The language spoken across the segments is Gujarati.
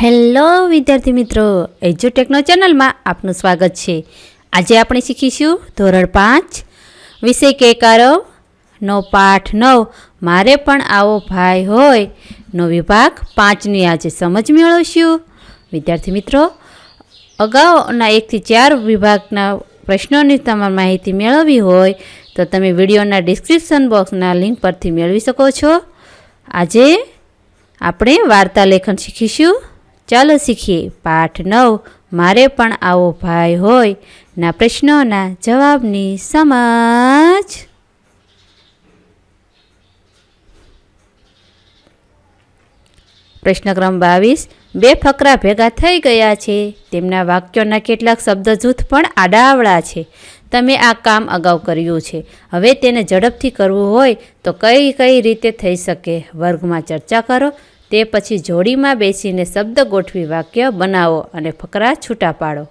હેલો વિદ્યાર્થી મિત્રો એજ્યુટેકનો ચેનલમાં આપનું સ્વાગત છે. આજે આપણે શીખીશું ધોરણ પાંચ, વિષય કેકારો નો પાઠ નવ, મારે પણ આવો ભાઈ હોય. નો વિભાગ પાંચની આજે સમજ મેળવશું. વિદ્યાર્થી મિત્રો, અગાઉના એકથી ચાર વિભાગના પ્રશ્નોની તમારે માહિતી મેળવવી હોય, તો તમે વિડીયોના ડિસ્ક્રિપ્શન બોક્સના લિંક પરથી મેળવી શકો છો. આજે આપણે વાર્તા લેખન શીખીશું. ચાલો શીખીએ. પાઠ નવ, મારે પણ આવો ભાઈ હોય. ના પ્રશ્નોના જવાબની સમજ. પ્રશ્ન ક્રમ બાવીસ, બે ફકરા ભેગા થઈ ગયા છે. તેમના વાક્યોના કેટલાક શબ્દ જૂથ પણ આડાવડા છે. તમે આ કામ અગાઉ કર્યું છે. હવે તેને ઝડપથી કરવું હોય તો કઈ કઈ રીતે થઈ શકે? વર્ગમાં ચર્ચા કરો. તે પછી જોડીમાં બેસીને શબ્દ ગોઠવી વાક્ય બનાવો અને ફકરા છૂટા પાડો.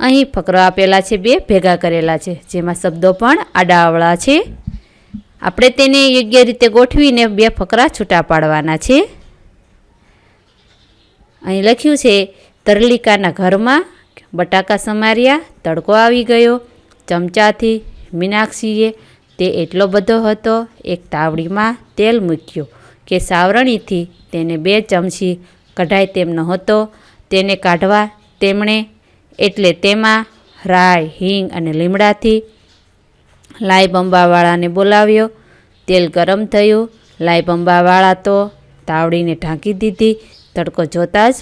અહીં ફકરો આપેલા છે, બે ભેગા કરેલા છે, જેમાં શબ્દો પણ આડાવળા છે. આપણે તેને યોગ્ય રીતે ગોઠવીને બે ફકરા છૂટા પાડવાના છે. અહીં લખ્યું છે, તરલિકાના ઘરમાં બટાકા સમાર્યા, તડકો આવી ગયો, ચમચાથી મીનાક્ષીએ તે એટલો બધો હતો, એક તાવડીમાં તેલ મૂક્યું. કે સાવરણીથી તેને બે ચમચી કઢાય તેમ નહોતો. તેને કાઢવા તેમણે એટલે તેમાં રાય હિંગ અને લીમડાથી લાઈ બંબાવાળાને બોલાવ્યો. તેલ ગરમ થયું. લાઈ બંબાવાળા તો તાવડીને ઢાંકી દીધી. તડકો જોતાં જ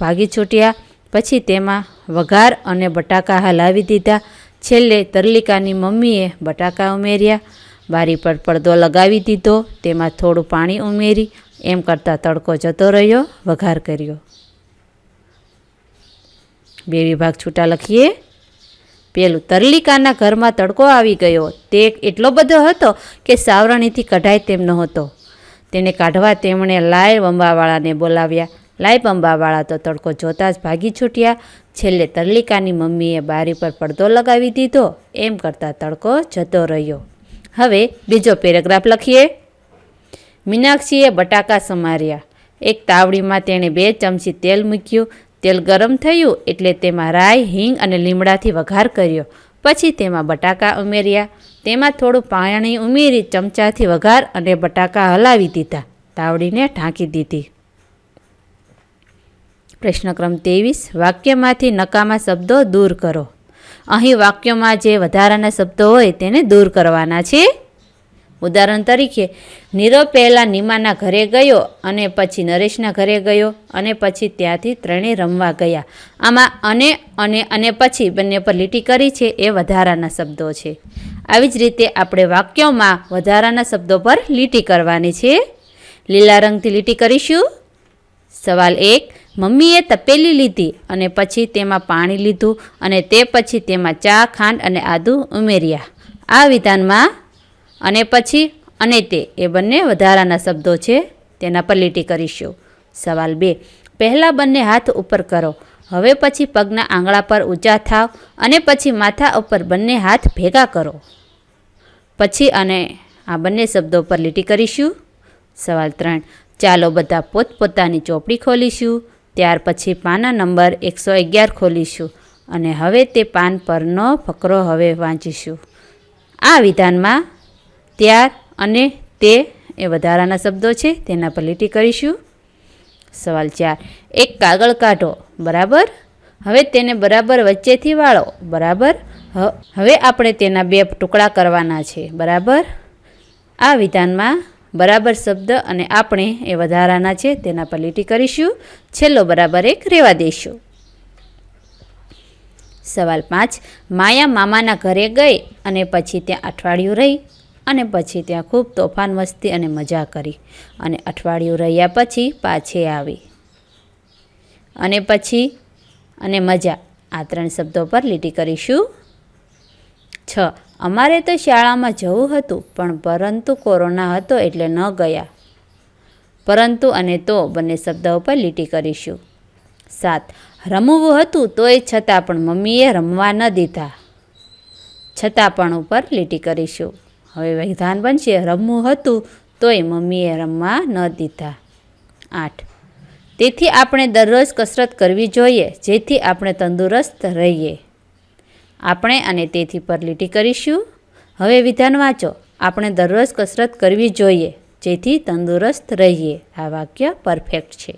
ભાગી છૂટ્યા. પછી તેમાં વઘાર અને બટાકા હલાવી દીધા. છેલ્લે તરલિકાની મમ્મીએ બટાકા ઉમેર્યા. બારી પર પડદો લગાવી દીધો, તેમાં થોડું પાણી ઉમેરી, એમ કરતાં તડકો જતો રહ્યો, વઘાર કર્યો. બે વિભાગ છૂટા લખીએ. પેલું, તરલિકાના ઘરમાં તડકો આવી ગયો. તે એટલો બધો હતો કે સાવરણીથી કઢાય તેમ નહોતો. તેને કાઢવા તેમણે લાય બંબાવાળાને બોલાવ્યા. લાય બંબાવાળા તો તડકો જોતાં જ ભાગી છૂટ્યા. છેલ્લે તરલિકાની મમ્મીએ બારી પર પડદો લગાવી દીધો. એમ કરતાં તડકો જતો રહ્યો. હવે બીજો પેરેગ્રાફ લખીએ. મીનાક્ષીએ બટાકા સમાર્યા. એક તાવડીમાં તેણે બે ચમચી તેલ મૂક્યું. તેલ ગરમ થયું એટલે તેમાં રાઈ, હિંગ અને લીમડાથી વઘાર કર્યો. પછી તેમાં બટાકા ઉમેર્યા. તેમાં થોડું પાણી ઉમેરી ચમચાથી વઘાર અને બટાકા હલાવી દીધા. તાવડીને ઢાંકી દીધી. પ્રશ્નક્રમ ત્રેવીસ. વાક્યમાંથી નકામા શબ્દો દૂર કરો. અહીં વાક્યોમાં જે વધારાના શબ્દો હોય તેને દૂર કરવાના છે. ઉદાહરણ તરીકે, નીરવ પહેલાં નીમાના ઘરે ગયો અને પછી નરેશના ઘરે ગયો અને પછી ત્યાંથી ત્રણેય રમવા ગયા. આમાં અને અને અને પછી બંને પર લીટી કરી છે એ વધારાના શબ્દો છે. આવી જ રીતે આપણે વાક્યોમાં વધારાના શબ્દો પર લીટી કરવાની છે. લીલા રંગથી લીટી કરીશું. સવાલ એક મમ્મીએ તપેલી લીધી અને પછી તેમાં પાણી લીધું અને તે પછી તેમાં ચા, ખાંડ અને આદું ઉમેર્યા. આ વિધાનમાં અને પછી અને તે એ બંને વધારાના શબ્દો છે તેના પર લીટી કરીશું. સવાલ બે. પહેલાં બંને હાથ ઉપર કરો. હવે પછી પગના આંગળા પર ઊંચા થાવ અને પછી માથા ઉપર બંને હાથ ભેગા કરો. પછી અને આ બંને શબ્દો પર લીટી કરીશું. સવાલ ત્રણ. ચાલો બધા પોતપોતાની ચોપડી ખોલીશું. ત્યાર પછી પાના નંબર એકસો અગિયાર ખોલીશું અને હવે તે પાન પરનો ફકરો હવે વાંચીશું. આ વિધાનમાં ત્યાર અને તે એ વધારાના શબ્દો છે, તેના પર લીટી કરીશું. સવાલ ચાર. એક કાગળ કાઢો, બરાબર? હવે તેને બરાબર વચ્ચેથી વાળો, બરાબર? હવે આપણે તેના બે ટુકડા કરવાના છે, બરાબર? આ વિધાનમાં બરાબર શબ્દ અને આપણે એ વધારાના છે તેના પર લીટી કરીશું. છેલ્લો બરાબર એક રહેવા દઈશું. સવાલ પાંચ, માયા મામાના ઘરે ગઈ અને પછી ત્યાં અઠવાડિયું રહી અને પછી ત્યાં ખૂબ તોફાન મસ્તી અને મજા કરી અને અઠવાડિયું રહ્યા પછી પાછી આવી. અને પછી અને મજા આ ત્રણ શબ્દો પર લીટી કરીશું. છ અમારે તો શાળામાં જવું હતું, પણ પરંતુ કોરોના હતો એટલે ન ગયા. પરંતુ અને તો બંને શબ્દો ઉપર લીટી કરીશું. સાત, રમવું હતું તોય છતાં પણ મમ્મીએ રમવા ન દીધા. છતાં પણ ઉપર લીટી કરીશું. હવે વિધાન બનશે, રમવું હતું તોય મમ્મીએ રમવા ન દીધા. આઠ, તેથી આપણે દરરોજ કસરત કરવી જોઈએ, જેથી આપણે તંદુરસ્ત રહીએ. આપણે અને તેથી પર લીટી કરીશું. હવે વિધાન વાંચો. આપણે દરરોજ કસરત કરવી જોઈએ, જેથી તંદુરસ્ત રહીએ. આ વાક્ય પરફેક્ટ છે.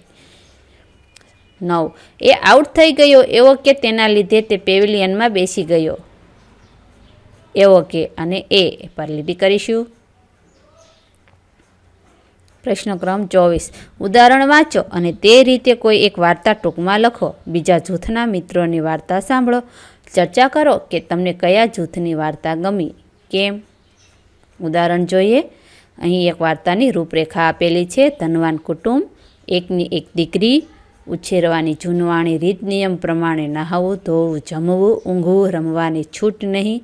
નવ. એ આઉટ થઈ ગયો એવો કે તેના લીધે તે પેવિલિયનમાં બેસી ગયો. એવો કે અને એ પર લીટી કરીશું. પ્રશ્ન ક્રમ ચોવીસ. ઉદાહરણ વાંચો અને તે રીતે કોઈ એક વાર્તા ટૂંકમાં લખો. બીજા જૂથના મિત્રોની વાર્તા સાંભળો. ચર્ચા કરો કે તમને કયા જૂથની વાર્તા ગમી? કેમ? ઉદાહરણ જોઈએ. અહીં એક વાર્તાની રૂપરેખા આપેલી છે. ધનવાન કુટુંબ, એકની એક દીકરી, ઉછેરવાની જૂનવાણી રીત નિયમ પ્રમાણે નહાવું, ધોવું, જમવું, ઊંઘવું, રમવાની છૂટ નહીં,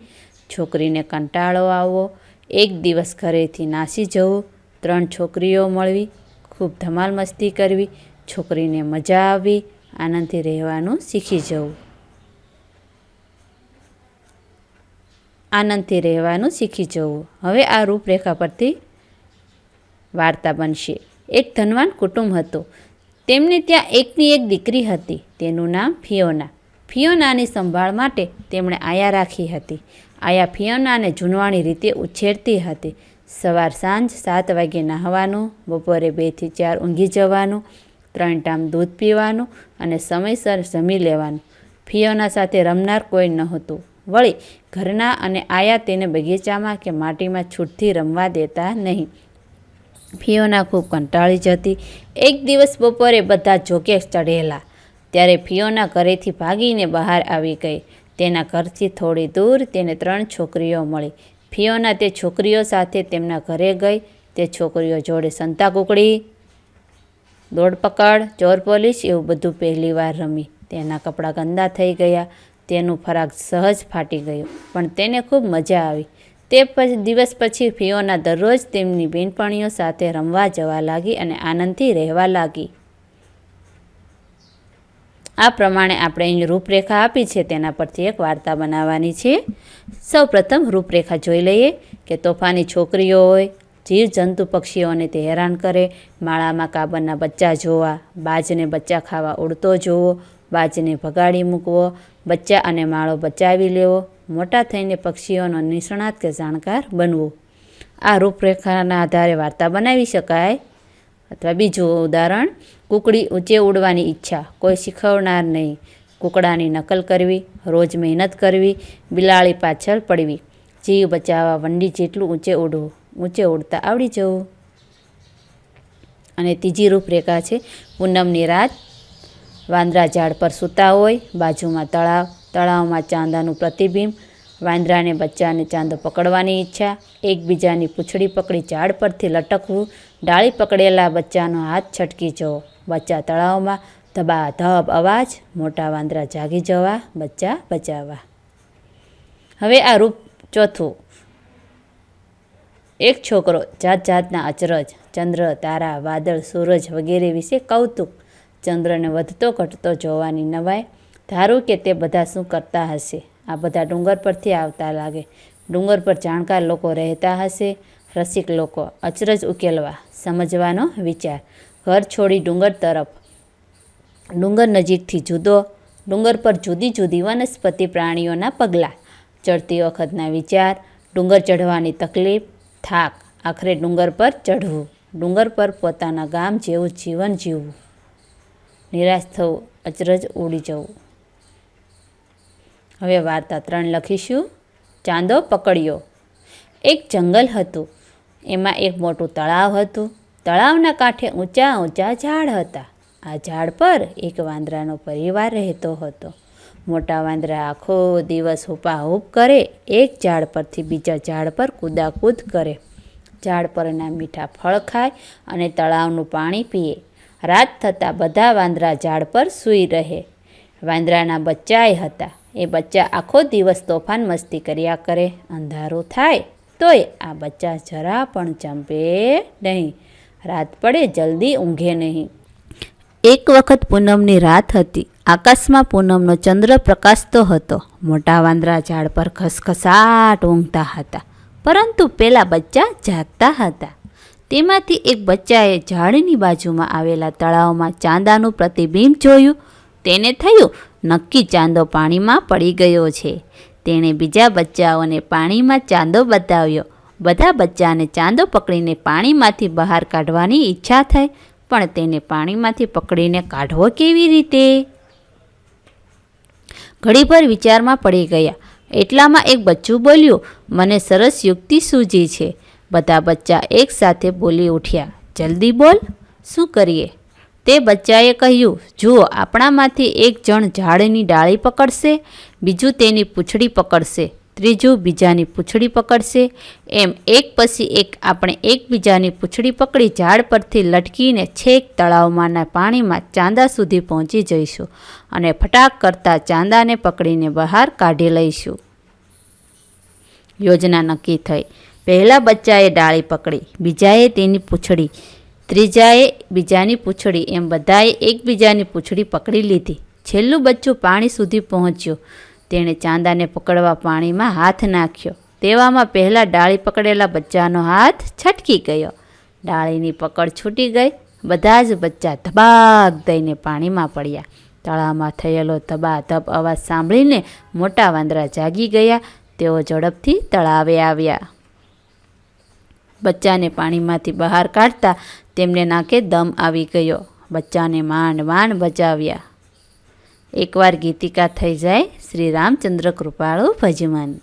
છોકરીને કંટાળો આવવો, એક દિવસ ઘરેથી નાસી જવું, ત્રણ છોકરીઓ મળવી, ખૂબ ધમાલ મસ્તી કરવી, છોકરીને મજા આવવી, આનંદથી રહેવાનું શીખી જવું. આનંદથી રહેવાનું શીખી જવું. હવે આ રૂપરેખા પરથી વાર્તા બનશે. એક ધનવાન કુટુંબ હતું. તેમને ત્યાં એકની એક દીકરી હતી. તેનું નામ ફિયોના. ફિયોનાની સંભાળ માટે તેમણે આયા રાખી હતી. આયા ફિયોનાને જૂનવાણી રીતે ઉછેરતી હતી. સવાર સાંજ સાત વાગે નહાવાનું, બપોરે બેથી ચાર ઊંઘી જવાનું, ત્રણ ટામ દૂધ પીવાનું અને સમયસર જમી લેવાનું. ફિયોના સાથે રમનાર કોઈ નહોતું. વળી ઘરના અને આયા તેને બગીચામાં કે માટીમાં છૂટથી રમવા દેતા નહીં. ફિયોના ખૂબ કંટાળી જતી એક દિવસ બપોરે બધા જોકે ચઢેલા. ત્યારે ફિયોના ઘરેથી ભાગીને બહાર આવી ગઈ. તેના ઘરથી થોડી દૂર તેને ત્રણ છોકરીઓ મળી. ફિયોના તે છોકરીઓ સાથે તેમના ઘરે ગઈ. તે છોકરીઓ જોડે સંતા કુકડી, દોડપકડ, ચોર પોલીસ એવું બધું પહેલીવાર રમી. તેના કપડાં ગંદા થઈ ગયા. તેનું ફરાક સહજ ફાટી ગયું, પણ તેને ખૂબ મજા આવી. તે પછી, દિવસ પછી ફિયોના દરરોજ તેમની બેનપણીઓ સાથે રમવા જવા લાગી અને આનંદથી રહેવા લાગી. આ પ્રમાણે આપણે અહીં રૂપરેખા આપી છે, તેના પરથી એક વાર્તા બનાવવાની છે. સૌ પ્રથમ રૂપરેખા જોઈ લઈએ કે તોફાની છોકરીઓ હોય, જીવજંતુ પક્ષીઓને તે હેરાન કરે, માળામાં કાબરના બચ્ચા જોવા, બાજને બચ્ચા ખાવા ઉડતો જોવો બાજને ભગાડી મૂકવો, બચ્ચા અને માળો બચાવી લેવો, મોટા થઈને પક્ષીઓનો નિષ્ણાત કે જાણકાર બનવું. આ રૂપરેખાના આધારે વાર્તા બનાવી શકાય. અથવા બીજું ઉદાહરણ, કુકડી ઊંચે ઉડવાની ઈચ્છા. કોઈ શીખવનાર નહીં. કુકડાની નકલ કરવી, રોજ મહેનત કરવી, બિલાડી પાછળ પડવી. જીવ બચાવવા વંડી જેટલું ઊંચે ઉડવું, ઊંચે ઉડતા આવડી જવું. અને ત્રીજી રૂપરેખા છે, પૂનમની રાત વાંદરા ઝાડ પર સૂતા હોય, બાજુમાં તળાવ, તળાવમાં ચાંદાનું પ્રતિબિંબ, વાંદરાને બચ્ચાને ચાંદો પકડવાની ઈચ્છા, એકબીજાની પૂંછડી પકડી ઝાડ પરથી લટકવું, ડાળી પકડેલા બચ્ચાનો હાથ છટકી જવો. બચ્ચા તળાવમાં ધબા ધબ અવાજ, મોટા વાંદરા જાગી જવા, બચ્ચા બચાવવા. હવે આ રૂપ ચોથું. એક છોકરો જાત જાતના અચરજ, ચંદ્ર, તારા, વાદળ, સૂરજ વગેરે વિશે કૌતુક ચંદ્રને વધતો ઘટતો જોવાની નવાય ધારું કે તે બધા શું કરતા હશે? આ બધા ડુંગર પરથી આવતા લાગે. ડુંગર પર જાણકાર લોકો રહેતા હશે, રસિક લોકો અચરજ ઉકેલવા, સમજવાનો વિચાર. ઘર છોડી ડુંગર તરફ. ડુંગર નજીકથી જુદો. ડુંગર પર જુદી જુદી વનસ્પતિ પ્રાણીઓના પગલાં. ચડતી વખતના વિચાર, ડુંગર ચઢવાની તકલીફ, થાક. આખરે ડુંગર પર ચઢવું. ડુંગર પર પોતાના ગામ જેવું જીવન જીવવું. નિરાશ થવું, અચરજ ઉડી જવું. હવે વાર્તા ત્રણ લખીશું. ચાંદો પકડ્યો. એક જંગલ હતું. એમાં એક મોટું તળાવ હતું. તળાવના કાંઠે ઊંચા ઊંચા ઝાડ હતા. આ ઝાડ પર એક વાંદરાનો પરિવાર રહેતો હતો. મોટા વાંદરા આખો દિવસ હુપાહૂપ કરે, એક ઝાડ પરથી બીજા ઝાડ પર કૂદાકૂદ કરે. ઝાડ પરના મીઠા ફળ ખાય અને તળાવનું પાણી પીએ. રાત થતાં બધા વાંદરા ઝાડ પર સૂઈ રહે. વાંદરાના બચ્ચાય હતા. એ બચ્ચા આખો દિવસ તોફાન મસ્તી કર્યા કરે. અંધારું થાય તોય આ બચ્ચા જરા પણ ચંપે નહીં. રાત પડે જલ્દી ઊંઘે નહીં. એક વખત પૂનમની રાત હતી. આકાશમાં પૂનમનો ચંદ્ર પ્રકાશતો હતો. મોટા વાંદરા ઝાડ પર ખસખસાટ ઊંઘતા હતા. પરંતુ પેલા બચ્ચા જાગતા હતા. તેમાંથી એક બચ્ચાએ ઝાડની બાજુમાં આવેલા તળાવમાં ચાંદાનું પ્રતિબિંબ જોયું. તેને થયું, નક્કી ચાંદો પાણીમાં પડી ગયો છે. તેણે બીજા બચ્ચાઓને પાણીમાં ચાંદો બતાવ્યો. બધા બચ્ચાને ચાંદો પકડીને પાણીમાંથી બહાર કાઢવાની ઈચ્છા થઈ, પણ તેને પાણીમાંથી પકડીને કાઢવો કેવી રીતે? ઘડીભર વિચારમાં પડી ગયા. એટલામાં એક બચ્ચું બોલ્યું, મને સરસ યુક્તિ સૂજી છે. બધા બચ્ચા એકસાથે બોલી ઉઠ્યા, જલ્દી બોલ, શું કરીએ? તે બચ્ચાએ કહ્યું, જુઓ, આપણામાંથી એક જણ ઝાડની ડાળી પકડશે, બીજું તેની પૂંછડી પકડશે, ત્રીજું બીજાની પૂંછડી પકડશે. એમ એક પછી એક આપણે એકબીજાની પૂંછડી પકડી ઝાડ પરથી લટકીને છેક તળાવમાંના પાણીમાં ચાંદા સુધી પહોંચી જઈશું અને ફટાક કરતાં ચાંદાને પકડીને બહાર કાઢી લઈશું. યોજના નક્કી થઈ. પહેલા બચ્ચાએ ડાળી પકડી, બીજાએ તેની પૂંછડી, ત્રીજાએ બીજાની પૂંછડી એમ બધાએ એકબીજાની પૂંછડી પકડી લીધી. છેલ્લું બચ્ચું પાણી સુધી પહોંચ્યું. તેણે ચાંદાને પકડવા પાણીમાં હાથ નાખ્યો. તેવામાં પહેલાં ડાળી પકડેલા બચ્ચાનો હાથ છટકી ગયો. ડાળીની પકડ છૂટી ગઈ. બધા જ બચ્ચા ધબાક દઈને પાણીમાં પડ્યા. તળાવમાં થયેલો ધબાધબ અવાજ સાંભળીને મોટા વાંદરા જાગી ગયા. તેઓ ઝડપથી તળાવે આવ્યા. બચ્ચાને પાણીમાંથી બહાર કાઢતા તેમને નાકે દમ આવી ગયો. બચ્ચાને માંડ માંડ બચાવ્યા એકવાર ગીતિકા થઈ જાય, શ્રી રામચંદ્ર કૃપાળુ ભજમન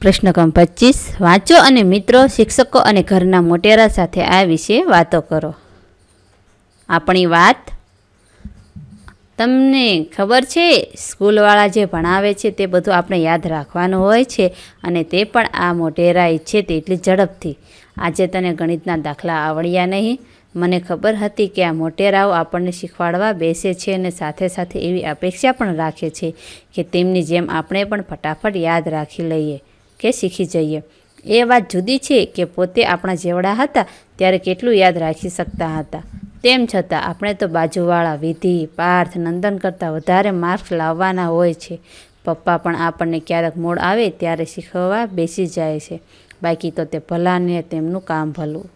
પ્રશ્ન ક્રમ પચીસ. વાંચો અને મિત્રો, શિક્ષકો અને ઘરના મોટેરા સાથે આ વિશે વાતો કરો. આપણી વાત તમને ખબર છે, સ્કૂલવાળા જે ભણાવે છે તે બધું આપણે યાદ રાખવાનું હોય છે અને તે પણ આ મોટેરા ઈચ્છે તેટલી ઝડપથી. આજે તને ગણિતના દાખલા આવડ્યા નહીં. મને ખબર હતી કે આ મોટેરાઓ આપણને શીખવાડવા બેસે છે અને સાથે સાથે એવી અપેક્ષા પણ રાખે છે કે તેમની જેમ આપણે પણ ફટાફટ યાદ રાખી લઈએ કે શીખી જઈએ. એ વાત જુદી છે કે પોતે આપણા જેવડા હતા ત્યારે કેટલું યાદ રાખી શકતા હતા. તેમ છતાં આપણે તો બાજુવાળા વિધિ, પાર્થ, નંદન કરતાં વધારે માર્ક્સ લાવવાના હોય છે. પપ્પા પણ આપણને ક્યારેક મૂળ આવે ત્યારે શીખવવા બેસી જાય છે. બાકી તો તે ભલાને તેમનું કામ ભલું.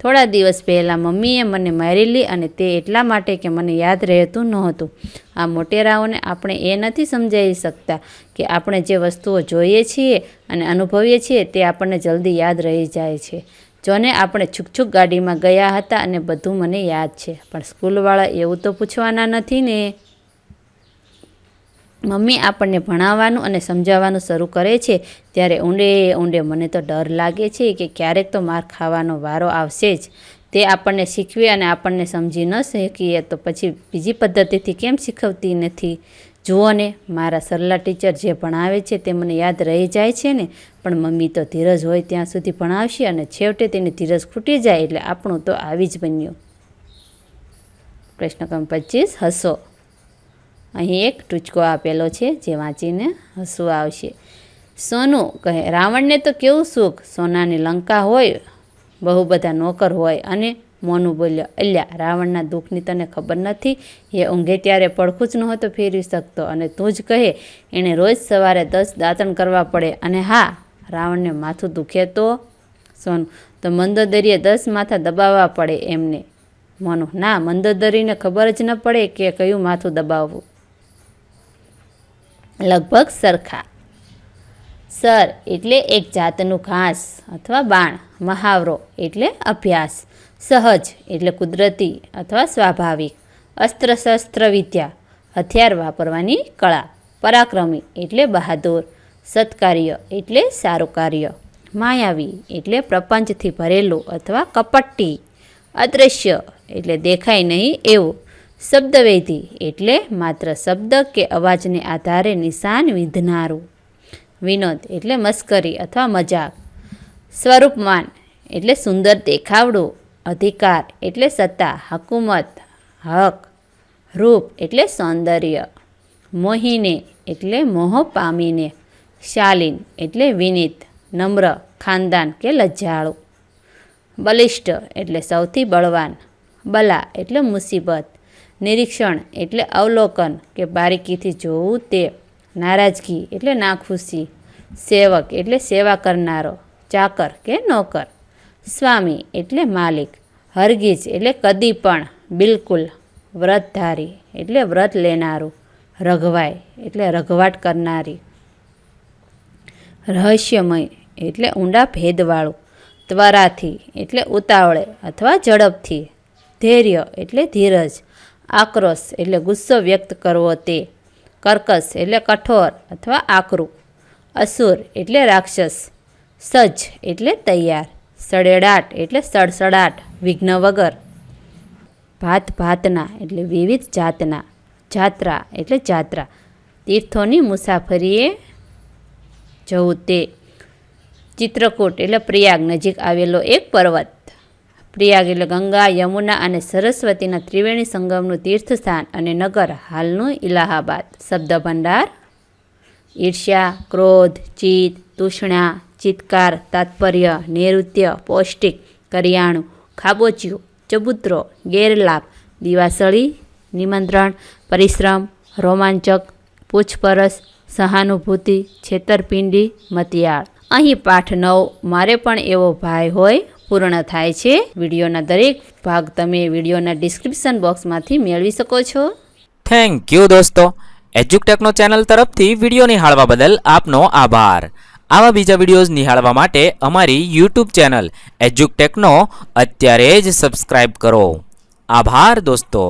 થોડા દિવસ પહેલાં મમ્મીએ મને મારેલી અને તે એટલા માટે કે મને યાદ રહેતું નહોતું. આ મોટેરાઓને આપણે એ નથી સમજાવી શકતા કે આપણે જે વસ્તુઓ જોઈએ છીએ અને અનુભવીએ છીએ તે આપણને જલ્દી યાદ રહી જાય છે. જોને આપણે છૂકછૂક ગાડીમાં ગયા હતા અને બધું મને યાદ છે. પણ સ્કૂલવાળા એવું તો પૂછવાના નથી ને. મમ્મી આપણને ભણાવવાનું અને સમજાવવાનું શરૂ કરે છે. ત્યારે ઊંડે ઊંડે મને તો ડર લાગે છે કે ક્યારેક તો માર ખાવાનો વારો આવશે જ. તે આપણને શીખવે અને આપણને સમજી ન શીખીએ તો પછી બીજી પદ્ધતિથી કેમ શીખવતી નથી? જુઓ ને, મારા સરલા ટીચર જે ભણાવે છે તે મને યાદ રહી જાય છે ને. પણ મમ્મી તો ધીરજ હોય ત્યાં સુધી ભણાવશે અને છેવટે તેને ધીરજ ખૂટી જાય એટલે આપણું તો આવી જ બન્યું. પ્રશ્ન પચીસ, હસો. અહીં એક ટૂચકો આપેલો છે જે વાંચીને હસવું આવશે. સોનું, કહે, રાવણને તો કેવું સુખ? સોનાની લંકા હોય, બહુ બધા નોકર હોય અને મોનું બોલ્યો, અલ્યા, રાવણના દુઃખની તને ખબર નથી? એ ઊંઘે ત્યારે પડખું જ નહોતો ફેરવી શકતો અને તું જ કહે, એણે રોજ સવારે દસ દાંતણ કરવા પડે અને હા, રાવણને માથું દુખે તો? સોનું, તો મંદોદરીએ દસ માથા દબાવવા પડે એમને. મોનું, ના, મંદોદરીને ખબર જ ન પડે કે કયું માથું દબાવવું. લગભગ સરખા. સર એટલે એક જાતનું ઘાસ અથવા બાણ, મહાવરો એટલે અભ્યાસ, સહજ એટલે કુદરતી અથવા સ્વાભાવિક અસ્ત્ર શસ્ત્ર વિદ્યા હથિયાર વાપરવાની કળા, પરાક્રમી એટલે બહાદુર, સત્કાર્ય એટલે સારું કાર્ય, માયાવી એટલે પ્રપંચથી ભરેલું અથવા કપટ્ટી અદૃશ્ય એટલે દેખાય નહીં એવું, શબ્દવેધી એટલે માત્ર શબ્દ કે અવાજને આધારે નિશાન વિંધનારું. વિનોદ એટલે મસ્કરી અથવા મજાક. સ્વરૂપમાન એટલે સુંદર દેખાવડું, અધિકાર એટલે સત્તા, હકુમત, હક, રૂપ એટલે સૌંદર્ય, મોહિને એટલે મોહ પામીને શાલીન એટલે વિનીત, નમ્ર, ખાનદાન કે લજ્જાળુ. બલિષ્ઠ એટલે સૌથી બળવાન, બલા એટલે મુસીબત, નિરીક્ષણ એટલે અવલોકન કે બારીકીથી જોવું તે નારાજગી એટલે નાખુશી. સેવક એટલે સેવા કરનારો. ચાકર કે નોકર. સ્વામી એટલે માલિક. હરગીજ એટલે કદી પણ. બિલકુલ વ્રતધારી એટલે વ્રત લેનારું. રઘવાય એટલે રઘવાટ કરનારી. રહસ્યમય એટલે ઊંડા ભેદવાળું. ત્વરાથી એટલે ઉતાવળે અથવા ઝડપથી. ધૈર્ય એટલે ધીરજ. આક્રોશ એટલે ગુસ્સો વ્યક્ત કરવો તે. કર્કશ એટલે કઠોર અથવા આકરું. અસુર એટલે રાક્ષસ. સજ્જ એટલે તૈયાર. સડેડાટ એટલે સડસડાટ. વિઘ્ન વગર. ભાત ભાતના એટલે વિવિધ જાતના. જાત્રા એટલે જાત્રા. તીર્થોની મુસાફરીએ જવું તે. ચિત્રકૂટ એટલે પ્રયાગ નજીક આવેલો એક પર્વત. પ્રયાગ એટલે ગંગા, યમુના અને સરસ્વતીના ત્રિવેણી સંગમનું તીર્થસ્થાન અને નગર હાલનું ઇલાહાબાદ. શબ્દ ભંડાર ઈર્ષ્યા, ક્રોધ, ચિત્ત, તૂષણા, ચિત્કાર, તાત્પર્ય, નૈઋત્ય, પૌષ્ટિક, કરિયાણું, ખાબોચિયું, ચબૂતરો, ગેરલાભ, દિવાસળી, નિમંત્રણ, પરિશ્રમ, રોમાંચક, પૂછપરછ, સહાનુભૂતિ, છેતરપિંડી, મતિયાળ. અહીં પાઠ નવ, મારે પણ એવો ભાઈ હોય પૂર્ણ થાય છે. વિડીયોના દરેક ભાગ તમે વિડીયોના ડિસ્ક્રિપ્શન બોક્સમાંથી મેળવી શકો છો. થેન્ક યુ દોસ્તો. એજ્યુકટેકનો ચેનલ તરફથી વીડિયો નિહાળવા બદલ આપનો આભાર. આવા બીજા વિડીયોઝ નિહાળવા માટે અમારી યુટ્યુબ ચેનલ એજ્યુકટેકનો અત્યારે જ સબસ્ક્રાઈબ કરો. આભાર દોસ્તો.